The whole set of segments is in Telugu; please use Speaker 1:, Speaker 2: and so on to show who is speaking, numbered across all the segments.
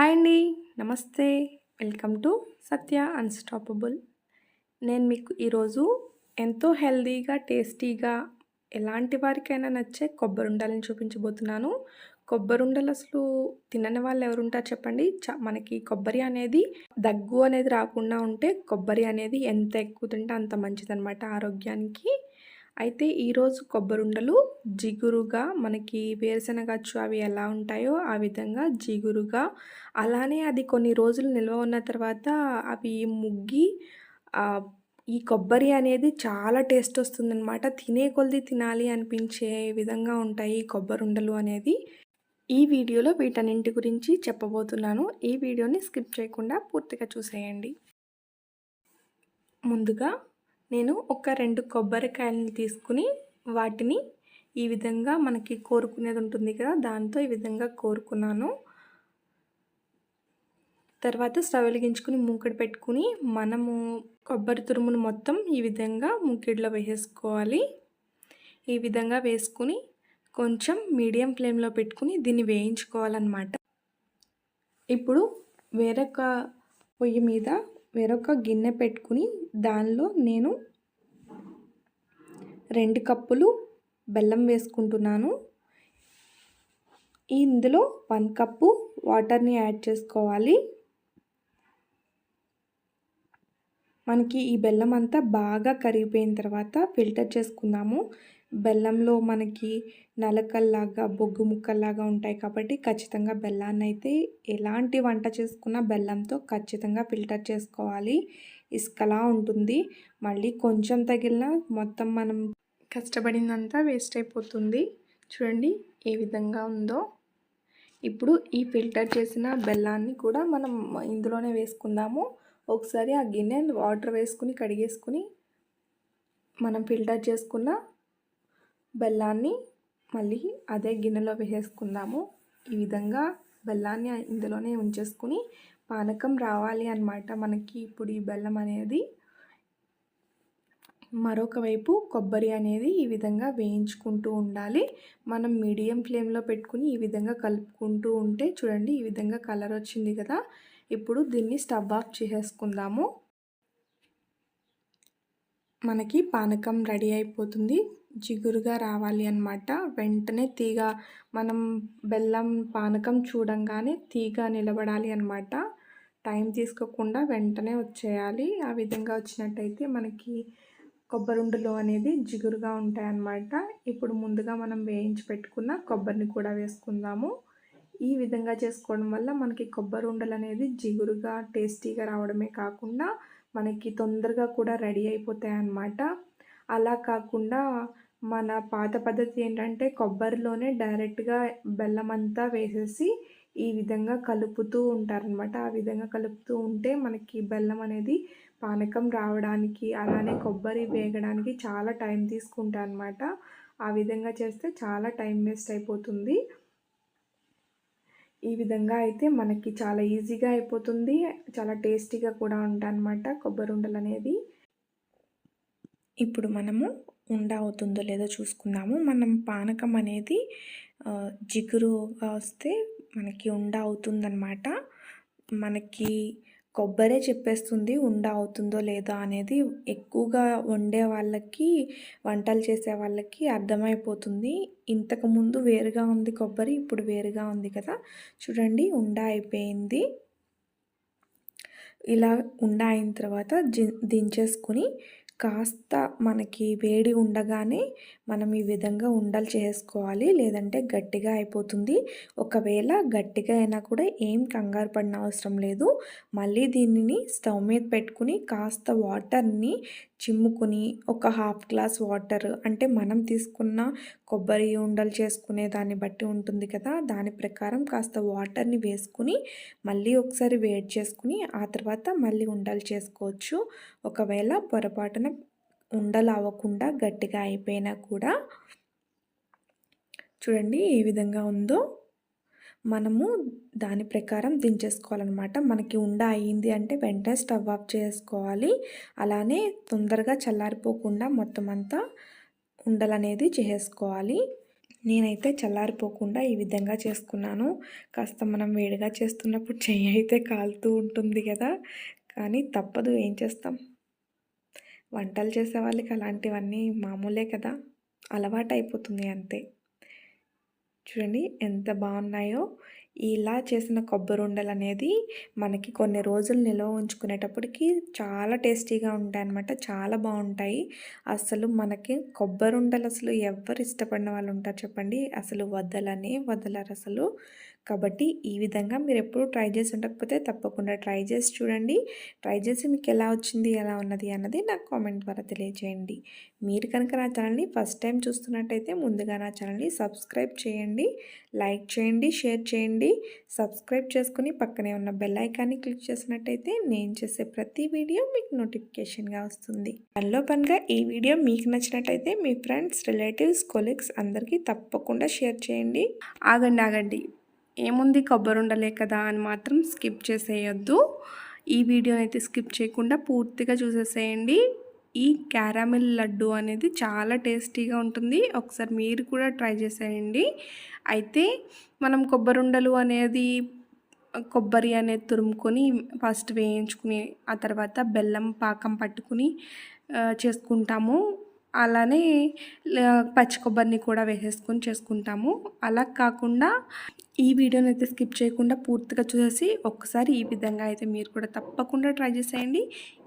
Speaker 1: హాయ్ అండి. నమస్తే. వెల్కమ్ టు సత్య అన్స్టాపబుల్ నేను మీకు ఈరోజు ఎంతో హెల్తీగా టేస్టీగా ఎలాంటి వారికైనా నచ్చే కొబ్బరి చూపించబోతున్నాను. కొబ్బరి ఉండలు అసలు తినని వాళ్ళు ఎవరుంటారు చెప్పండి? మనకి కొబ్బరి అనేది దగ్గు అనేది రాకుండా ఉంటే కొబ్బరి అనేది ఎంత ఎక్కువ తింటే అంత మంచిదనమాట ఆరోగ్యానికి. అయితే ఈరోజు కొబ్బరుండలు జిగురుగా మనకి వేరుశనగచ్చు అవి ఎలా ఉంటాయో ఆ విధంగా జిగురుగా. అలానే అది కొన్ని రోజులు నిల్వ ఉన్న తర్వాత అవి ముగ్గి ఈ కొబ్బరి అనేది చాలా టేస్ట్ వస్తుందన్నమాట. తినే కొలది తినాలి అనిపించే విధంగా ఉంటాయి ఈ కొబ్బరుండలు అనేది. ఈ వీడియోలో వీటన్నింటి గురించి చెప్పబోతున్నాను. ఈ వీడియోని స్కిప్ చేయకుండా పూర్తిగా చూసేయండి. ముందుగా నేను ఒక రెండు కొబ్బరికాయలను తీసుకుని వాటిని ఈ విధంగా మనకి కోరుకునేది ఉంటుంది కదా దాంతో ఈ విధంగా కోరుకున్నాను. తర్వాత స్టవ్ వెలిగించుకుని మూకిడి పెట్టుకుని మనము కొబ్బరి తురుమును మొత్తం ఈ విధంగా మూకిడిలో వేసేసుకోవాలి. ఈ విధంగా వేసుకుని కొంచెం మీడియం ఫ్లేమ్లో పెట్టుకుని దీన్ని వేయించుకోవాలన్నమాట. ఇప్పుడు వేరొక పొయ్యి మీద వేరొక గిన్నె పెట్టుకుని దానిలో నేను రెండు కప్పులు బెల్లం వేసుకుంటున్నాను. ఇందులో వన్ కప్పు వాటర్ని యాడ్ చేసుకోవాలి. మనకి ఈ బెల్లం అంతా బాగా కరిగిపోయిన తర్వాత ఫిల్టర్ చేసుకుందాము. బెల్లంలో మనకి నలకల్లాగా బొగ్గు ముక్కల్లాగా ఉంటాయి కాబట్టి ఖచ్చితంగా బెల్లాన్ని అయితే ఎలాంటి వంట చేసుకున్నా బెల్లంతో ఖచ్చితంగా ఫిల్టర్ చేసుకోవాలి. ఇసుకలా ఉంటుంది. మళ్ళీ కొంచెం తగిలిన మొత్తం మనం కష్టపడిందంతా వేస్ట్ అయిపోతుంది. చూడండి ఏ విధంగా ఉందో. ఇప్పుడు ఈ ఫిల్టర్ చేసిన బెల్లాన్ని కూడా మనం ఇందులోనే వేసుకుందాము. ఒకసారి ఆ గిన్నె వాటర్ వేసుకుని కడిగేసుకుని మనం ఫిల్టర్ చేసుకున్న బెల్లాన్ని మళ్ళీ అదే గిన్నెలో వేసేసుకుందాము. ఈ విధంగా బెల్లాన్ని ఇందులోనే ఉంచేసుకుని పానకం రావాలి అనమాట మనకి ఇప్పుడు ఈ బెల్లం అనేది మరొక వైపు కొబ్బరి అనేది ఈ విధంగా వేయించుకుంటూ ఉండాలి. మనం మీడియం ఫ్లేమ్లో పెట్టుకుని ఈ విధంగా కలుపుకుంటూ ఉంటే చూడండి ఈ విధంగా కలర్ వచ్చింది కదా. ఇప్పుడు దీన్ని స్టవ్ ఆఫ్ చేసేసుకుందాము. మనకి పానకం రెడీ అయిపోతుంది. జిగురుగా రావాలి అనమాట వెంటనే తీగ మనం బెల్లం పానకం చూడంగానే తీగ నిలబడాలి అనమాట టైం తీసుకోకుండా వెంటనే వచ్చేయాలి. ఆ విధంగా వచ్చినట్టయితే మనకి కొబ్బరుండలు అనేది జిగురుగా ఉంటాయన్నమాట ఇప్పుడు ముందుగా మనం వేయించి పెట్టుకున్న కొబ్బరిని కూడా వేసుకుందాము. ఈ విధంగా చేసుకోవడం వల్ల మనకి కొబ్బరి ఉండలు అనేది జిగురుగా టేస్టీగా రావడమే కాకుండా మనకి తొందరగా కూడా రెడీ అయిపోతాయి అన్నమాట. అలా కాకుండా మన పాత పద్ధతి ఏంటంటే కొబ్బరిలోనే డైరెక్ట్గా బెల్లం అంతా వేసేసి ఈ విధంగా కలుపుతూ ఉంటారనమాట ఆ విధంగా కలుపుతూ ఉంటే మనకి బెల్లం అనేది పానకం రావడానికి అలానే కొబ్బరి వేగడానికి చాలా టైం తీసుకుంటా అనమాట ఆ విధంగా చేస్తే చాలా టైం వేస్ట్ అయిపోతుంది. ఈ విధంగా అయితే మనకి చాలా ఈజీగా అయిపోతుంది. చాలా టేస్టీగా కూడా ఉంటాయన్నమాట కొబ్బరి ఉండలు అనేది. ఇప్పుడు మనము ఉండ అవుతుందో లేదో చూసుకుందాము. మనం పానకం అనేది జిగురుగా వస్తే మనకి ఉండ అవుతుందన్నమాట. మనకి కొబ్బరే చెప్పేస్తుంది ఉండ అవుతుందో లేదో అనేది ఎక్కువగా వండే వాళ్ళకి వంటలు చేసే వాళ్ళకి అర్థమైపోతుంది. ఇంతకుముందు వేరుగా ఉంది కొబ్బరి ఇప్పుడు వేరుగా ఉంది కదా. చూడండి ఉండ అయిపోయింది. ఇలా ఉండ అయిన తర్వాత దించేసుకొని కాస్త మనకి వేడి ఉండగానే మనం ఈ విధంగా ఉండలు చేసుకోవాలి. లేదంటే గట్టిగా అయిపోతుంది. ఒకవేళ గట్టిగా అయినా కూడా ఏం కంగారు పడిన అవసరం లేదు. మళ్ళీ దీనిని స్టవ్ మీద పెట్టుకుని కాస్త వాటర్ని చిమ్ముకుని ఒక హాఫ్ గ్లాస్ వాటర్ అంటే మనం తీసుకున్న కొబ్బరి ఉండలు చేసుకునే దాన్ని బట్టి ఉంటుంది కదా దాని ప్రకారం కాస్త వాటర్ని వేసుకుని మళ్ళీ ఒకసారి వేడి చేసుకుని ఆ తర్వాత మళ్ళీ ఉండలు చేసుకోవచ్చు. ఒకవేళ పొరపాటున ఉండలు అవ్వకుండా గట్టిగా అయిపోయినా కూడా చూడండి ఏ విధంగా ఉందో. మనము దాని ప్రకారం దించేసుకోవాలన్నమాట. మనకి ఉండ అయ్యింది అంటే వెంటనే స్టవ్ ఆఫ్ చేసుకోవాలి. అలానే తొందరగా చల్లారిపోకుండా మొత్తం అంతా ఉండలు అనేది చేసుకోవాలి నేనైతే చల్లారిపోకుండా ఈ విధంగా చేసుకున్నాను. కాస్త మనం వేడిగా చేస్తున్నప్పుడు చెయ్యి అయితే కాలుతూ ఉంటుంది కదా. కానీ తప్పదు ఏం చేస్తాం? వంటలు చేసే వాళ్ళకి అలాంటివన్నీ మామూలే కదా. అలవాటు అయిపోతుంది అంతే. చూడండి ఎంత బాగున్నాయో. ఇలా చేసిన కొబ్బరి ఉండలు అనేది మనకి కొన్ని రోజులు నిల్వ ఉంచుకునేటప్పటికి చాలా టేస్టీగా ఉంటాయి అన్నమాట చాలా బాగుంటాయి. అసలు మనకి కొబ్బరి ఉండలు అసలు ఎవరు ఇష్టపడిన వాళ్ళు ఉంటారు చెప్పండి. అసలు వదలనే వదలరు అసలు కాబట్టి ఈ విధంగా మీరు ఎప్పుడు ట్రై చేసి ఉండకపోతే తప్పకుండా ట్రై చేసి చూడండి. ట్రై చేసి మీకు ఎలా వచ్చింది ఎలా ఉన్నది అన్నది నాకు కామెంట్ ద్వారా తెలియజేయండి మీరు కనుక నా ఛానల్ని ఫస్ట్ టైం చూస్తున్నట్టయితే ముందుగా నా ఛానల్ని సబ్స్క్రైబ్ చేయండి లైక్ చేయండి షేర్ చేయండి. సబ్స్క్రైబ్ చేసుకుని పక్కనే ఉన్న బెల్ ఐకాన్ని క్లిక్ చేసినట్టయితే నేను చేసే ప్రతి వీడియో మీకు నోటిఫికేషన్గా వస్తుంది. పనిలో పనిగా ఈ వీడియో మీకు నచ్చినట్టయితే మీ ఫ్రెండ్స్ రిలేటివ్స్ కొలీగ్స్ అందరికీ తప్పకుండా షేర్ చేయండి. ఆగండి ఆగండి. ఏముంది కొబ్బరి ఉండలే కదా అని మాత్రం స్కిప్ చేసేయొద్దు. ఈ వీడియోని అయితే స్కిప్ చేయకుండా పూర్తిగా చూసేసేయండి. ఈ క్యారామిల్ లడ్డు అనేది చాలా టేస్టీగా ఉంటుంది. ఒకసారి మీరు కూడా ట్రై చేసేయండి. అయితే మనం కొబ్బరి ఉండలు అనేది కొబ్బరి అనేది తురుముకొని ఫస్ట్ వేయించుకుని ఆ తర్వాత బెల్లం పాకం పట్టుకుని చేసుకుంటాము. అలానే పచ్చి కొబ్బరిని కూడా వేసేసుకొని చేసుకుంటాము. అలా కాకుండా ఈ వీడియోని అయితే స్కిప్ చేయకుండా పూర్తిగా చూసేసి ఒక్కసారి ఈ విధంగా అయితే మీరు కూడా తప్పకుండా ట్రై చేసేయండి.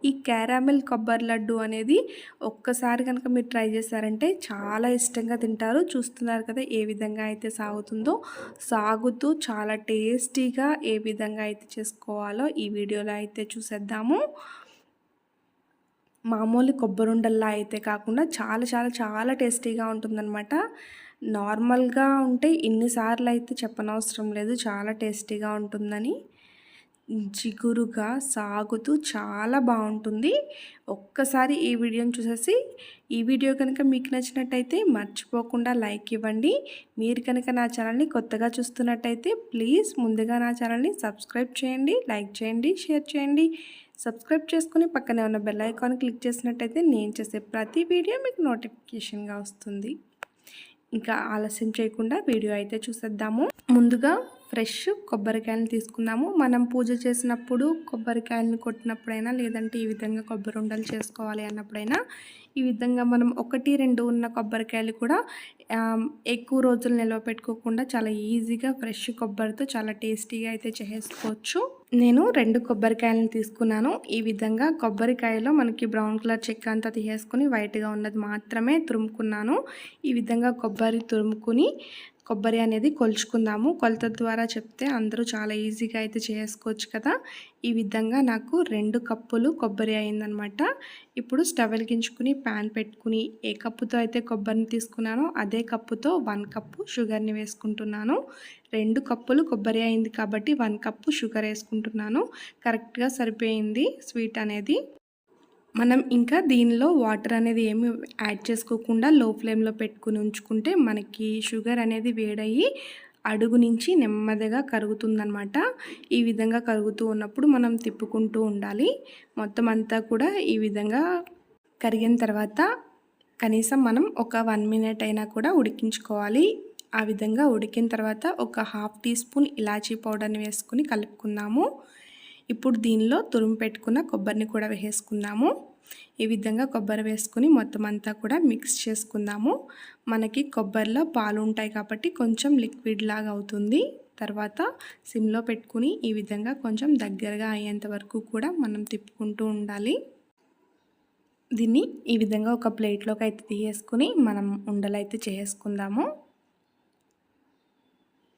Speaker 1: ఈ క్యారామెల్ కొబ్బరి లడ్డు అనేది ఒక్కసారి కనుక మీరు ట్రై చేశారంటే చాలా ఇష్టంగా తింటారు. చూస్తున్నారు కదా ఏ విధంగా అయితే సాగుతుందో. సాగుతూ చాలా టేస్టీగా ఏ విధంగా అయితే చేసుకోవాలో ఈ వీడియోలో అయితే చూసేద్దాము. మామూలు కొబ్బరుండల్లా అయితే కాకుండా చాలా చాలా చాలా టేస్టీగా ఉంటుందన్నమాట. నార్మల్గా ఉంటే ఇన్నిసార్లు అయితే చెప్పనవసరం లేదు. చాలా టేస్టీగా ఉంటుందని. జిగురుగా సాగుతూ చాలా బాగుంటుంది. ఒక్కసారి ఈ వీడియోని చూసేసి ఈ వీడియో కనుక మీకు నచ్చినట్టయితే మర్చిపోకుండా లైక్ ఇవ్వండి. మీరు కనుక నా ఛానల్ని కొత్తగా చూస్తున్నట్టయితే ప్లీజ్ ముందుగా నా ఛానల్ని సబ్స్క్రైబ్ చేయండి లైక్ చేయండి షేర్ చేయండి. సబ్స్క్రైబ్ చేసుకుని పక్కనే ఉన్న బెల్ ఐకాన్ క్లిక్ చేసినట్టయితే నేను చేసే ప్రతి వీడియో మీకు నోటిఫికేషన్గా వస్తుంది. ఇంకా ఆలస్యం చేయకుండా వీడియో అయితే చూసేద్దాము. ముందుగా ఫ్రెష్ కొబ్బరికాయలను తీసుకుందాము. మనం పూజ చేసినప్పుడు కొబ్బరికాయలను కొట్టినప్పుడైనా లేదంటే ఈ విధంగా కొబ్బరి ఉండలు చేసుకోవాలి అన్నప్పుడైనా ఈ విధంగా మనం ఒకటి రెండు ఉన్న కొబ్బరికాయలు కూడా ఎక్కువ రోజులు నిల్వ పెట్టుకోకుండా చాలా ఈజీగా ఫ్రెష్ కొబ్బరితో చాలా టేస్టీగా అయితే చేసుకోవచ్చు. నేను రెండు కొబ్బరికాయలను తీసుకున్నాను. ఈ విధంగా కొబ్బరికాయలో మనకి బ్రౌన్ కలర్ చెక్క అంతా తీసేసుకుని వైట్గా ఉన్నది మాత్రమే తురుముకున్నాను. ఈ విధంగా కొబ్బరి తురుముకుని కొబ్బరి అనేది కొలుచుకుందాము. కొలత ద్వారా చెప్తే అందరూ చాలా ఈజీగా అయితే చేసుకోవచ్చు కదా. ఈ విధంగా నాకు రెండు కప్పులు కొబ్బరి అయిందనమాట. ఇప్పుడు స్టవ్ వెలిగించుకుని ప్యాన్ పెట్టుకుని ఏ కప్పుతో అయితే కొబ్బరిని తీసుకున్నానో అదే కప్పుతో వన్ కప్పు షుగర్ని వేసుకుంటున్నాను. రెండు కప్పులు కొబ్బరి అయింది కాబట్టి వన్ కప్పు షుగర్ వేసుకుంటున్నాను. కరెక్ట్గా సరిపోయింది స్వీట్ అనేది. మనం ఇంకా దీనిలో వాటర్ అనేది ఏమి యాడ్ చేసుకోకుండా లో ఫ్లేమ్లో పెట్టుకుని ఉంచుకుంటే మనకి షుగర్ అనేది వేడయ్యి అడుగు నుంచి నెమ్మదిగా కరుగుతుందనమాట ఈ విధంగా కరుగుతూ ఉన్నప్పుడు మనం తిప్పుకుంటూ ఉండాలి. మొత్తం అంతా కూడా ఈ విధంగా కరిగిన తర్వాత కనీసం మనం ఒక వన్ మినిట్ అయినా కూడా ఉడికించుకోవాలి. ఆ విధంగా ఉడికిన తర్వాత ఒక హాఫ్ టీ స్పూన్ ఇలాచీ పౌడర్ని వేసుకుని కలుపుకుందాము. ఇప్పుడు దీనిలో తురుము పెట్టుకున్న కొబ్బరిని కూడా వేసుకుందాము. ఈ విధంగా కొబ్బరి వేసుకుని మొత్తం అంతా కూడా మిక్స్ చేసుకుందాము. మనకి కొబ్బరిలో పాలు ఉంటాయి కాబట్టి కొంచెం లిక్విడ్ లాగా అవుతుంది. తర్వాత సిమ్లో పెట్టుకుని ఈ విధంగా కొంచెం దగ్గరగా అయ్యేంత వరకు కూడా మనం తిప్పుకుంటూ ఉండాలి. దీన్ని ఈ విధంగా ఒక ప్లేట్లోకి అయితే తీసేసుకుని మనం ఉండలు అయితే చేసుకుందాము.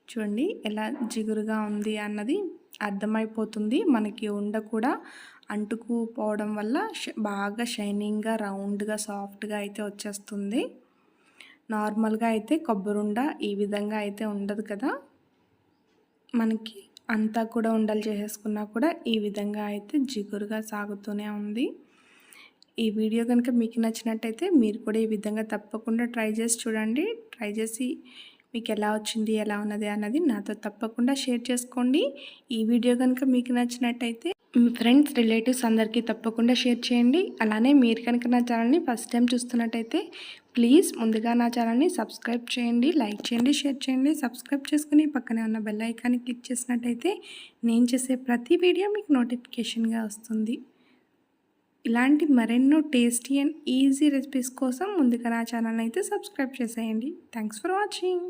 Speaker 1: చూడండి ఎలా జిగురుగా ఉంది అన్నది అర్థమైపోతుంది. మనకి ఉండ కూడా అంటుకుపోవడం వల్ల బాగా షైనింగ్గా రౌండ్గా సాఫ్ట్గా అయితే వచ్చేస్తుంది. నార్మల్గా అయితే కొబ్బరుండ ఈ విధంగా అయితే ఉండదు కదా. మనకి అంతా కూడా ఉండలు చేసేసుకున్నా కూడా ఈ విధంగా అయితే జిగురుగా సాగుతూనే ఉంది. ఈ వీడియో కనుక మీకు నచ్చినట్టయితే మీరు కూడా ఈ విధంగా తప్పకుండా ట్రై చేసి చూడండి. ట్రై చేసి మీకు ఎలా వచ్చింది ఎలా ఉన్నది అన్నది నాతో తప్పకుండా షేర్ చేసుకోండి. ఈ వీడియో కనుక మీకు నచ్చినట్టయితే మీ ఫ్రెండ్స్ రిలేటివ్స్ అందరికీ తప్పకుండా షేర్ చేయండి. అలానే మీరు కనుక నా ఛానల్ని ఫస్ట్ టైం చూస్తున్నట్టయితే ప్లీజ్ ముందుగా నా ఛానల్ని సబ్స్క్రైబ్ చేయండి లైక్ చేయండి షేర్ చేయండి. సబ్స్క్రైబ్ చేసుకుని పక్కనే ఉన్న బెల్ ఐకాన్ని క్లిక్ చేసినట్టయితే నేను చేసే ప్రతి వీడియో మీకు నోటిఫికేషన్గా వస్తుంది. ఇలాంటి మరెన్నో టేస్టీ అండ్ ఈజీ రెసిపీస్ కోసం ముందుగా నా ఛానల్ అయితే సబ్స్క్రైబ్ చేసేయండి. Thanks for watching.